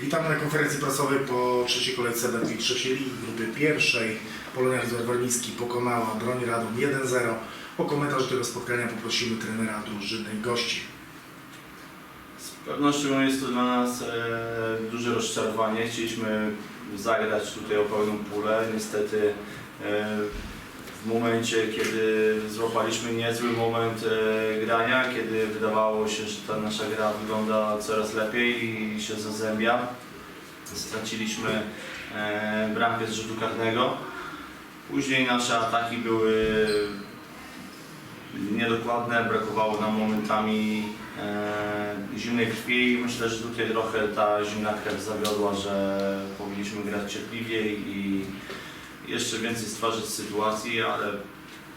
Witamy na konferencji prasowej po trzeciej kolejce Betli trzeciej ligi grupy pierwszej. Polonia Lizor Warmiński pokonała Broń Radom 1-0. O komentarz tego spotkania poprosimy trenera drużyny gości. Z pewnością jest to dla nas e, duże rozczarowanie. Chcieliśmy zagrać tutaj o pełną pulę. Niestety e, w momencie, kiedy złapaliśmy niezły moment e, grania, kiedy wydawało się, że ta nasza gra wygląda coraz lepiej i się zazębia, straciliśmy e, bramkę z rzutu karnego. Później nasze ataki były niedokładne, brakowało nam momentami e, zimnej krwi i myślę, że tutaj trochę ta zimna krew zawiodła, że powinniśmy grać cierpliwiej i jeszcze więcej stwarzać sytuacji, ale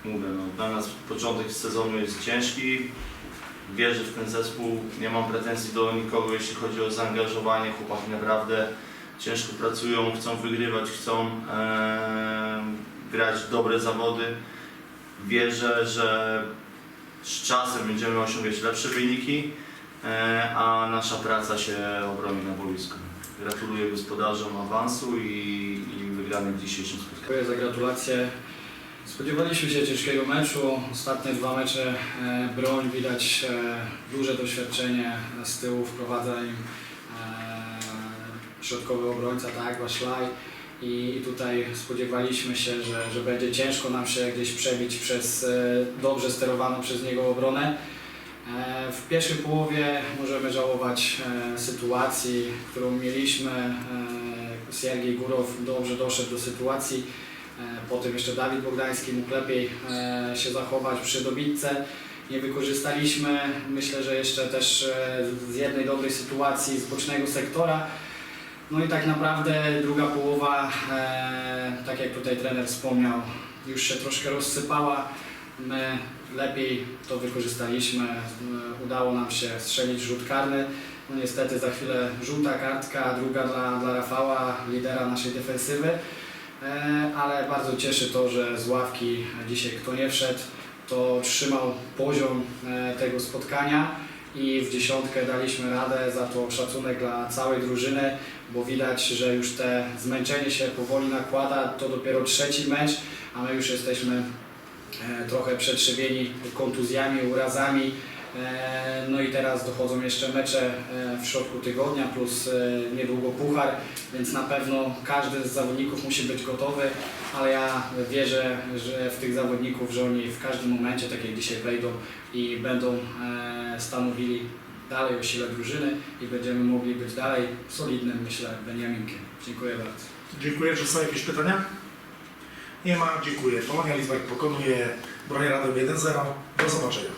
mówię, no, dla nas początek sezonu jest ciężki. Wierzę w ten zespół, nie mam pretensji do nikogo, jeśli chodzi o zaangażowanie. Chłopaki naprawdę ciężko pracują, chcą wygrywać, chcą e, grać dobre zawody. Wierzę, że z czasem będziemy osiągać lepsze wyniki, a nasza praca się obroni na boisku. Gratuluję gospodarzom awansu i, i wygranych dzisiejszym spotkaniu. Dziękuję za gratulacje. Spodziewaliśmy się ciężkiego meczu. Ostatnie dwa mecze e, broń widać e, duże doświadczenie z tyłu wprowadza im e, środkowy obrońca, tak, Waszlaj. I, tutaj spodziewaliśmy się, że, że będzie ciężko nam się gdzieś przebić przez e, dobrze sterowaną przez niego obronę. E, W pierwszej połowie możemy żałować e, sytuacji, którą mieliśmy. E, Siergiej Górow dobrze doszedł do sytuacji. E, Potem jeszcze Dawid Bogdański mógł lepiej się zachować przy dobitce. Nie wykorzystaliśmy, myślę, że jeszcze też z jednej dobrej sytuacji z bocznego sektora. No i tak naprawdę druga połowa, tak jak tutaj trener wspomniał, już się troszkę rozsypała. My lepiej to wykorzystaliśmy, e, udało nam się strzelić rzut karny. No niestety za chwilę żółta kartka, druga dla, dla Rafała, lidera naszej defensywy. E, Ale bardzo cieszy to, że z ławki dzisiaj kto nie wszedł, to trzymał poziom e, tego spotkania i w dziesiątkę daliśmy radę, za to szacunek dla całej drużyny, bo widać, że już te zmęczenie się powoli nakłada, to dopiero trzeci mecz, a my już jesteśmy trochę przetrzewieni kontuzjami, urazami. E, No i teraz dochodzą jeszcze mecze e, w środku tygodnia plus e, niedługo puchar, więc na pewno każdy z zawodników musi być gotowy, ale ja wierzę, że w tych zawodników, że oni w każdym momencie, tak jak dzisiaj wejdą i będą e, stanowili dalej o sile drużyny i będziemy mogli być dalej solidnym, myślę, Beniaminkiem. Dziękuję bardzo. Dziękuję. Czy są jakieś pytania? Nie ma. Dziękuję. Polonia Lizor pokonuje Broń Radom 1-0. Do zobaczenia.